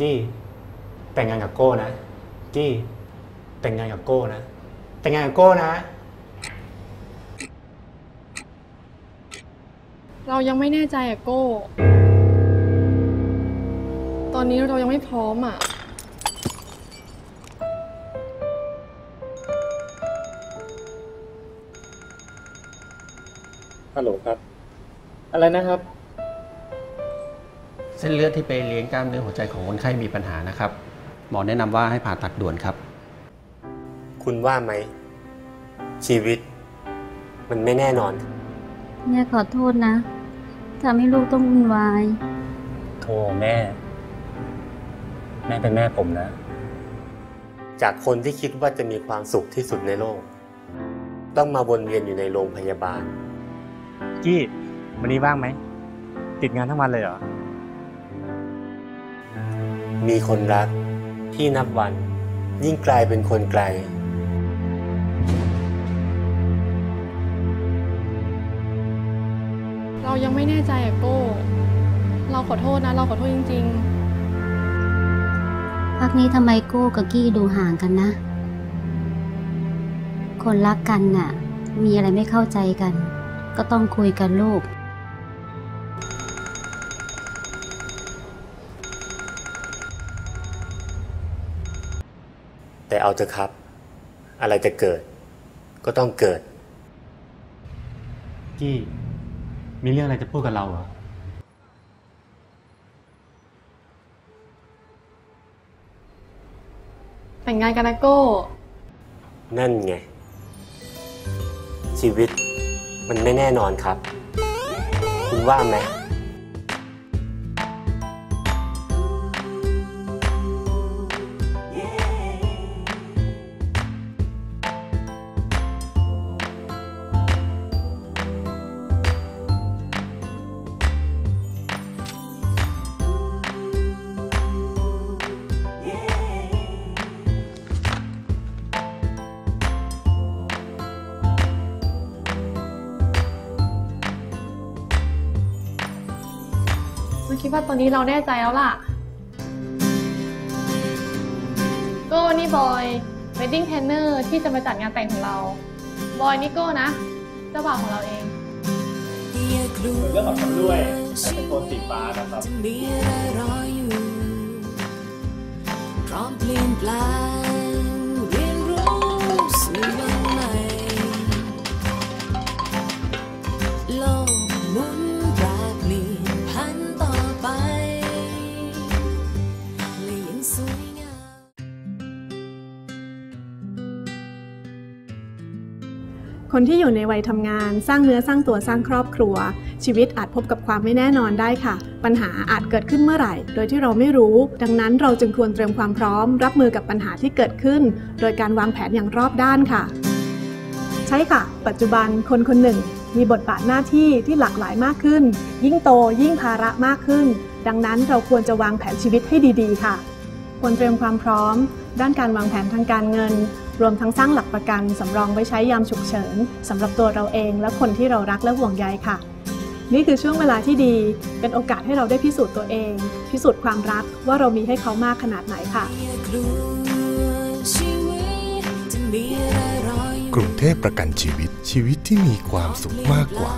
กี้แต่งงานกับโก้นะกี้แต่งงานกับโก้นะแต่งงานกับโก้นะ เรายังไม่แน่ใจอะโก้ ตอนนี้เรายังไม่พร้อมอะฮัลโหลครับ อะไรนะครับ เส้นเลือดที่ไปเลี้ยงกล้ามเนื้อหัวใจของคนไข้มีปัญหานะครับ หมอแนะนำว่าให้ผ่าตัดด่วนครับ คุณว่าไหม ชีวิต มันไม่แน่นอน แม่ขอโทษนะทำให้ลูกต้องวุ่นวาย โทรแม่ แม่เป็นแม่ผมนะ จากคนที่คิดว่าจะมีความสุขที่สุดในโลก ต้องมาวนเวียนอยู่ในโรงพยาบาล กี้วันนี้ว่างไหม ติดงานทั้งวันเลยเหรอ มีคนรักที่นับวัน ยิ่งกลายเป็นคนไกล เรายังไม่แน่ใจอะโก้ เราขอโทษนะ เราขอโทษจริง พักนี้ทำไมโก้กับกี้ดูห่างกันนะ คนรักกันน่ะ มีอะไรไม่เข้าใจกัน ก็ต้องคุยกันลูก แต่เอาเถอะครับ อะไรจะเกิด ก็ต้องเกิด กี้ มีเรื่องอะไรจะพูดกับเราเหรอๆแต่งงานกันนะโก้ นั่นไง ชีวิตมันไม่แน่นอนครับ คุณว่าไหม คิดว่าตอนนี้เราแน่ใจแล้วล่ะโก้นี่บอย wedding planner ที่จะมาจัดงานแต่งของเรา บอยนี่โก้นะเจ้าบ่าวของเราเองเรื่องของฉันด้วยแต่เป็นคนสีฟ้านะครับพร้อมเปลี่ยนแปลง คนที่อยู่ในวัยทำงาน สร้างเนื้อสร้างตัวสร้างครอบครัว ชีวิตอาจพบกับความไม่แน่นอนได้ค่ะ ปัญหาอาจเกิดขึ้นเมื่อไหร่ โดยที่เราไม่รู้ ดังนั้นเราจึงควรเตรียมความพร้อม รับมือกับปัญหาที่เกิดขึ้น โดยการวางแผนอย่างรอบด้านค่ะ ใช่ค่ะ ปัจจุบันคนคนหนึ่ง มีบทบาทหน้าที่ที่หลากหลายมากขึ้น ยิ่งโตยิ่งภาระมากขึ้น ดังนั้นเราควรจะวางแผนชีวิตให้ดี ๆ ค่ะควรเตรียมความพร้อม ด้านการวางแผนทางการเงิน รวมทั้งสร้างหลักประกันสำรองไว้ใช้ยามฉุกเฉินสำหรับตัวเราเองและคนที่เรารักและห่วงใยค่ะ นี่คือช่วงเวลาที่ดี เป็นโอกาสให้เราได้พิสูจน์ตัวเอง พิสูจน์ความรักว่าเรามีให้เขามากขนาดไหนค่ะ กรุงเทพประกันชีวิตชีวิตที่มีความสุขมากกว่า